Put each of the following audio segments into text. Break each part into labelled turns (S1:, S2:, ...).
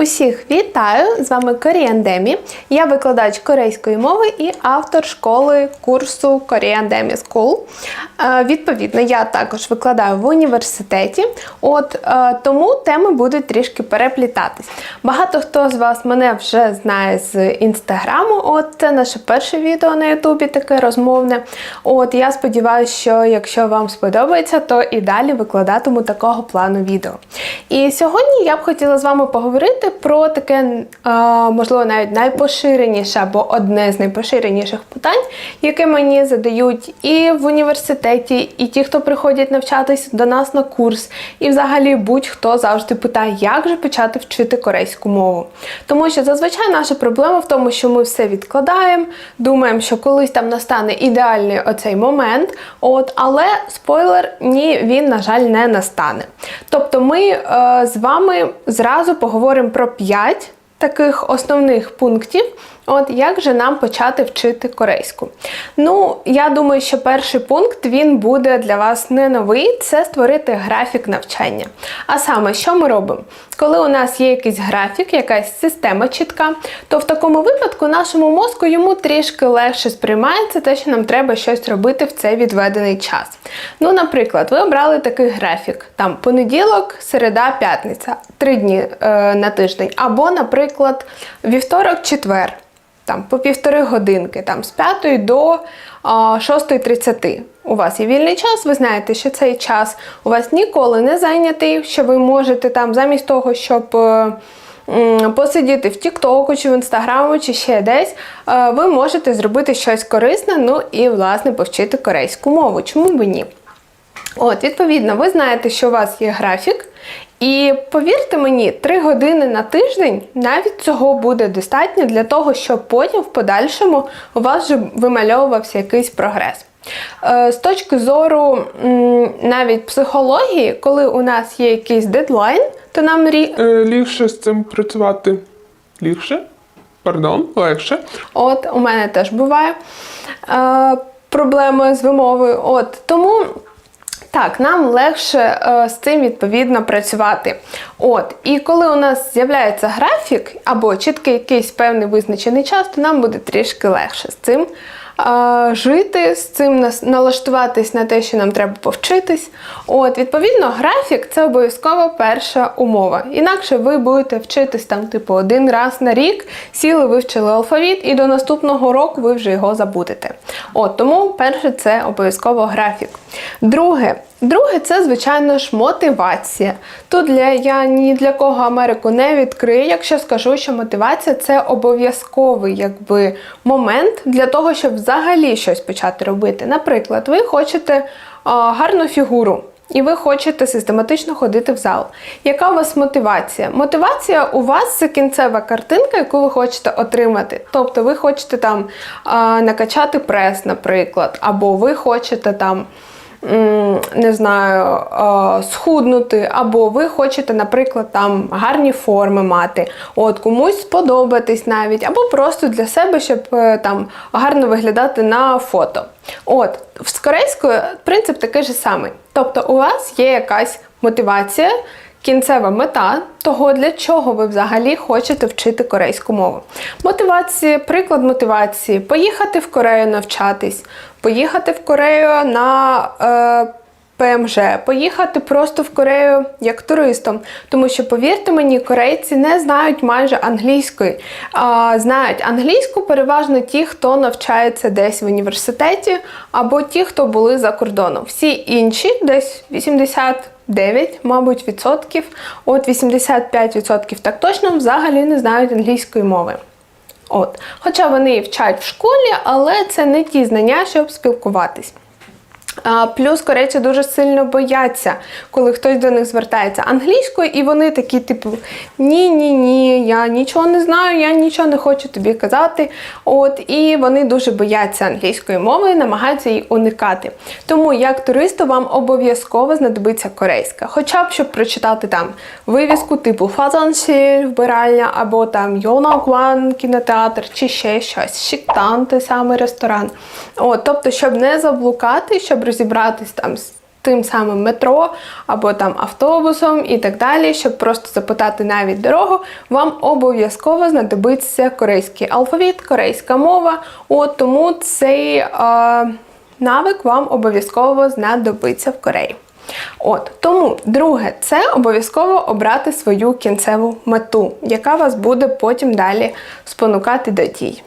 S1: Усіх вітаю! З вами Коріандемі. Я викладач корейської мови і автор школи курсу Korean School. Е, Відповідно, я також викладаю в університеті, от е, тому теми будуть трішки переплітатись. Багато хто з вас мене вже знає з інстаграму. От це наше перше відео на Ютубі, таке розмовне. От я сподіваюся, що якщо вам сподобається, то і далі викладатиму такого плану відео. І сьогодні я б хотіла з вами поговорити про таке, можливо, навіть найпоширеніше або одне з найпоширеніших питань, яке мені задають і в університеті, і ті, хто приходять навчатись до нас на курс, і взагалі будь-хто завжди питає, як же почати вчити корейську мову. Тому що зазвичай наша проблема в тому, що ми все відкладаємо, думаємо, що колись там настане ідеальний оцей момент. От, але спойлер, ні, він, на жаль, не настане. Тобто, ми е, з вами зразу поговоримо про 5 таких основних пунктів. От як же нам почати вчити корейську? Ну, я думаю, що перший пункт він буде для вас не новий, це створити графік навчання. А саме, що ми робимо? Коли у нас є якийсь графік, якась система чітка, то в такому випадку нашому мозку йому трішки легше сприймається те, що нам треба щось робити в цей відведений час. Ну, наприклад, ви обрали такий графік: там понеділок, середа, п'ятниця, три дні е, на тиждень, або, наприклад, вівторок, четвер там по півтори годинки, там з 5 до 6.30. У вас є вільний час, ви знаєте, що цей час у вас ніколи не зайнятий, що ви можете там замість того, щоб. е, Посидіти в Тіктоку чи в Інстаграму, чи ще десь, е, ви можете зробити щось корисне, ну і, власне, повчити корейську мову. Чому б ні? От, відповідно, ви знаєте, що у вас є графік, і повірте мені, 3 години на тиждень навіть цього буде достатньо для того, щоб потім в подальшому у вас вже вимальовувався якийсь прогрес. Е, З точки зору навіть психології, коли у нас є якийсь дедлайн, то нам рі...
S2: Е, легше з цим працювати. Легше? Пардон, легше.
S1: От, у мене теж буває е, проблеми з вимовою. От, тому. Так, нам легше е, з цим відповідно працювати. От, і коли у нас з'являється графік або чіткий якийсь певний визначений час, то нам буде трішки легше з цим е, жити, з цим налаштуватись на те, що нам треба повчитись. От, відповідно, графік це обов'язково перша умова. Інакше ви будете вчитись там, типу, один раз на рік, сіли, вивчили алфавіт, і до наступного року ви вже його забудете. От, тому перше це обов'язково графік. Друге, друге це, звичайно ж, мотивація. Тут для я ні для кого Америку не відкрию, якщо скажу, що мотивація це обов'язковий якби, момент для того, щоб взагалі щось почати робити. Наприклад, ви хочете а, гарну фігуру. І ви хочете систематично ходити в зал. Яка у вас мотивація? Мотивація у вас це кінцева картинка, яку ви хочете отримати. Тобто ви хочете там накачати прес, наприклад, або ви хочете там. Не знаю, схуднути, або ви хочете, наприклад, там гарні форми мати, от комусь сподобатись навіть, або просто для себе, щоб е, там гарно виглядати на фото. От, з корейською принцип такий же самий. Тобто, у вас є якась мотивація, кінцева мета того, для чого ви взагалі хочете вчити корейську мову. Мотивація, приклад мотивації поїхати в Корею навчатись, поїхати в Корею на. Е, ПМЖ, поїхати просто в Корею як туристом. Тому що, повірте мені, корейці не знають майже англійської. А, знають англійську переважно ті, хто навчається десь в університеті, або ті, хто були за кордоном. Всі інші, десь 89, мабуть, відсотків, от 85 відсотків так точно взагалі не знають англійської мови. От. Хоча вони і вчать в школі, але це не ті знання, щоб спілкуватись. Плюс корейці дуже сильно бояться, коли хтось до них звертається англійською, і вони такі, типу, ні, ні, ні, я нічого не знаю, я нічого не хочу тобі казати. От, і вони дуже бояться англійської мови, намагаються її уникати. Тому як туристу вам обов'язково знадобиться корейська. Хоча б щоб прочитати там вивіску типу Фазансіль, вбиральня, або там Йонагван, кінотеатр, чи ще щось, Шіктан, той самий ресторан. От, тобто, щоб не заблукати, щоб розібратись там з тим самим метро або там автобусом і так далі, щоб просто запитати навіть дорогу, вам обов'язково знадобиться корейський алфавіт, корейська мова. От тому цей е, навик вам обов'язково знадобиться в Кореї. От тому, друге, це обов'язково обрати свою кінцеву мету, яка вас буде потім далі спонукати до дій.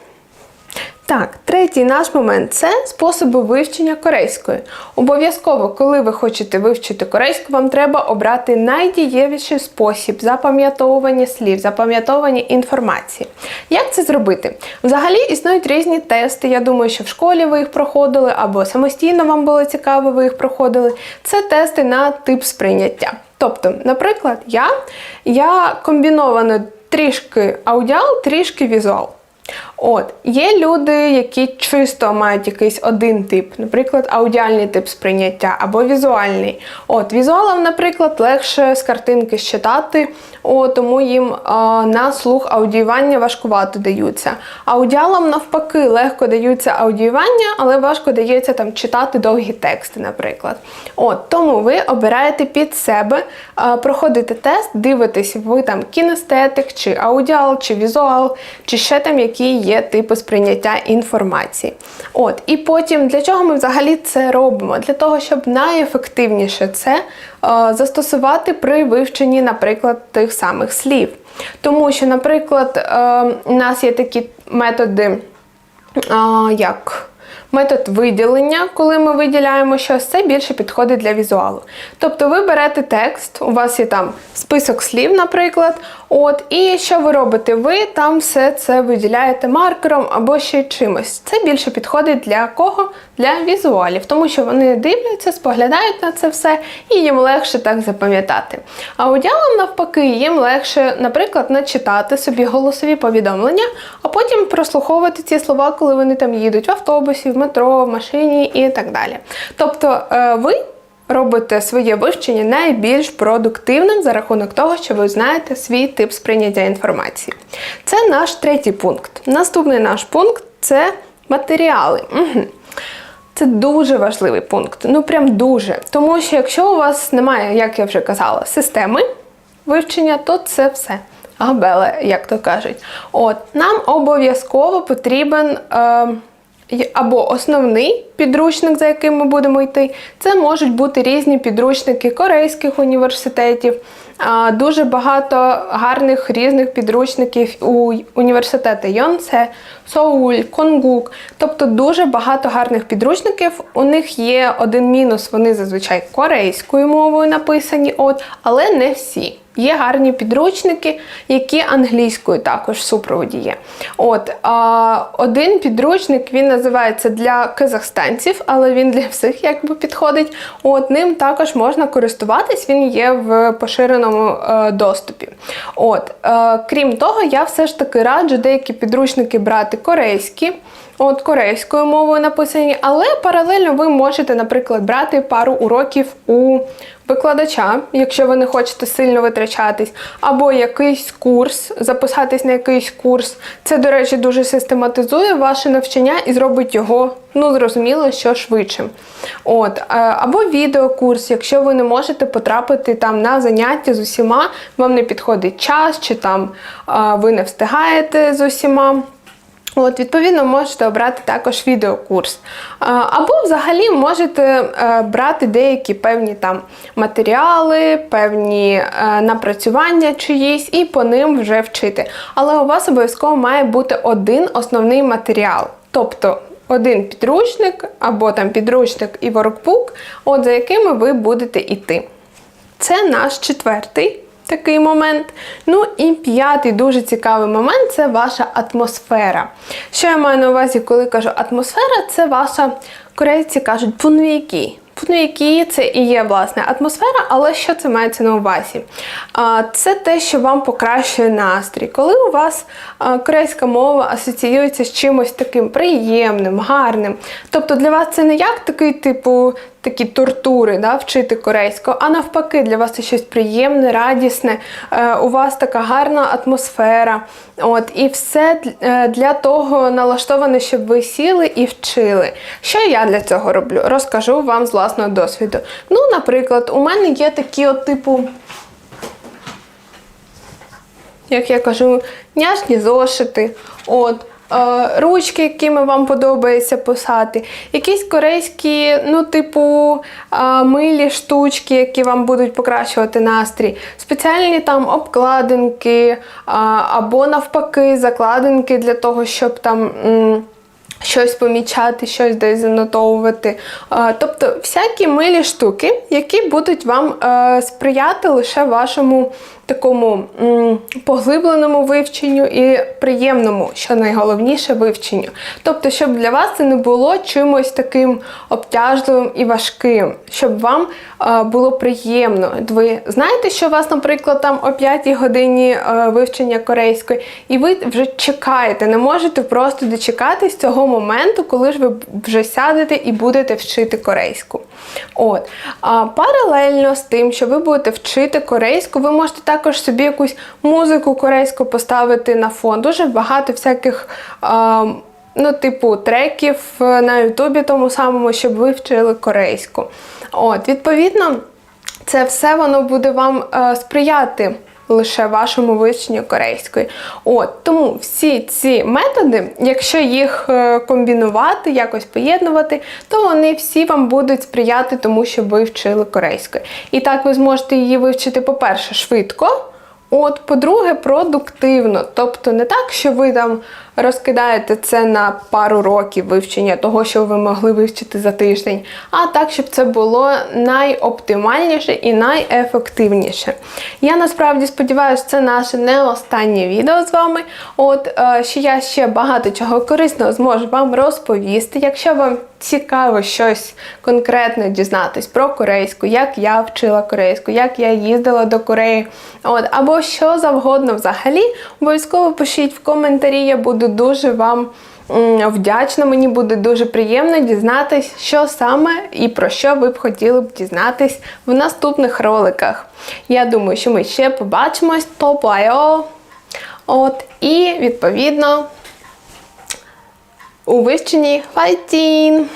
S1: Так, третій наш момент це способи вивчення корейської. Обов'язково, коли ви хочете вивчити корейську, вам треба обрати найдієвіший спосіб запам'ятовування слів, запам'ятовування інформації. Як це зробити? Взагалі існують різні тести. Я думаю, що в школі ви їх проходили, або самостійно вам було цікаво, ви їх проходили. Це тести на тип сприйняття. Тобто, наприклад, я, я комбіновано трішки аудіал, трішки візуал. От, є люди, які чисто мають якийсь один тип, наприклад, аудіальний тип сприйняття або візуальний. От, візуалам, наприклад, легше з картинки считати, о, тому їм а, на слух аудіювання важкувато даються. Аудіалам навпаки легко даються аудіювання, але важко дається там читати довгі тексти, наприклад. От, тому ви обираєте під себе, а, проходите тест, дивитесь, ви там кінестетик, чи аудіал, чи візуал, чи ще там які є типи сприйняття інформації. От, і потім для чого ми взагалі це робимо? Для того, щоб найефективніше це е, застосувати при вивченні, наприклад, тих самих слів. Тому що, наприклад, е, у нас є такі методи, е, як метод виділення, коли ми виділяємо щось, це більше підходить для візуалу. Тобто ви берете текст, у вас є там список слів, наприклад, от, і що ви робите? Ви там все це виділяєте маркером або ще чимось. Це більше підходить для кого? Для візуалів, тому що вони дивляться, споглядають на це все, і їм легше так запам'ятати. Аудіалам, навпаки, їм легше, наприклад, начитати собі голосові повідомлення, а потім прослуховувати ці слова, коли вони там їдуть в автобусі, в метро, в машині і так далі. Тобто е, ви робите своє вивчення найбільш продуктивним за рахунок того, що ви знаєте свій тип сприйняття інформації. Це наш третій пункт. Наступний наш пункт це матеріали. Це дуже важливий пункт. Ну прям дуже. Тому що якщо у вас немає, як я вже казала, системи вивчення, то це все. Габеле, як то кажуть. От, нам обов'язково потрібен. Е, або основний підручник, за яким ми будемо йти. Це можуть бути різні підручники корейських університетів. Дуже багато гарних різних підручників у університети Йонсе, Соуль, Конгук. Тобто дуже багато гарних підручників. У них є один мінус, вони зазвичай корейською мовою написані, от, але не всі. Є гарні підручники, які англійською також в супроводі є. От, а, Один підручник він називається для казахстанців, але він для всіх якби підходить. От, Ним також можна користуватись, він є в поширеному е, доступі. От, е, Крім того, я все ж таки раджу деякі підручники брати корейські. От корейською мовою написані, але паралельно ви можете, наприклад, брати пару уроків у викладача, якщо ви не хочете сильно витрачатись, або якийсь курс, записатись на якийсь курс. Це, до речі, дуже систематизує ваше навчання і зробить його, ну, зрозуміло, що швидшим. От, е, Або відеокурс, якщо ви не можете потрапити там на заняття з усіма, вам не підходить час, чи там ви не встигаєте з усіма. От, Відповідно, можете обрати також відеокурс. Або взагалі можете е, брати деякі певні там матеріали, певні е, напрацювання чиїсь і по ним вже вчити. Але у вас обов'язково має бути один основний матеріал. Тобто один підручник, або там підручник і воркбук, от за якими ви будете йти. Це наш четвертий такий момент. Ну і п'ятий дуже цікавий момент це ваша атмосфера. Що я маю на увазі, коли кажу атмосфера, це ваша, корейці кажуть, пунвікі. Пунвікі це і є власне атмосфера, але що це мається на увазі? Це те, що вам покращує настрій. Коли у вас корейська мова асоціюється з чимось таким приємним, гарним. Тобто для вас це не як такий, типу, такі тортури да, вчити корейську, а навпаки, для вас це щось приємне, радісне, е, у вас така гарна атмосфера. От, і все е, для того налаштоване, щоб ви сіли і вчили. Що я для цього роблю? Розкажу вам з власного досвіду. Ну, наприклад, у мене є такі от типу як я кажу, няшні зошити, от, ручки, якими вам подобається писати, якісь корейські, ну, типу, е, милі штучки, які вам будуть покращувати настрій, спеціальні там обкладинки, е, або навпаки, закладинки для того, щоб там. щось помічати, щось десь занотовувати. Е, Тобто всякі милі штуки, які будуть вам е, сприяти лише вашому такому м, поглибленому вивченню і приємному, що найголовніше, вивченню. Тобто, щоб для вас це не було чимось таким обтяжливим і важким, щоб вам е, було приємно. Ви знаєте, що у вас, наприклад, там о 5 годині е, вивчення корейської, і ви вже чекаєте, не можете просто дочекатись цього моменту, коли ж ви вже сядете і будете вчити корейську. От. А паралельно з тим, що ви будете вчити корейську, ви можете також собі якусь музику корейську поставити на фон. Дуже багато всяких. Е, Ну, типу, треків е, на Ютубі тому самому, щоб ви вчили корейську. От, відповідно, це все воно буде вам е, сприяти лише вашому вивченню корейської. От тому всі ці методи, якщо їх е, комбінувати, якось поєднувати, то вони всі вам будуть сприяти тому, щоб ви вчили корейської. І так ви зможете її вивчити, по-перше, швидко. От, по-друге, продуктивно. Тобто не так, що ви там розкидаєте це на пару років вивчення того, що ви могли вивчити за тиждень, а так, щоб це було найоптимальніше і найефективніше. Я насправді сподіваюся, це наше не останнє відео з вами. От е, що я ще багато чого корисного зможу вам розповісти. Якщо вам цікаво щось конкретно дізнатись про корейську, як я вчила корейську, як я їздила до Кореї, от, або що завгодно взагалі, обов'язково пишіть в коментарі, я буду дуже вам вдячна. Мені буде дуже приємно дізнатись, що саме і про що ви б хотіли б дізнатись в наступних роликах. Я думаю, що ми ще побачимось. Топайо! От, і відповідно у вивченні файтін!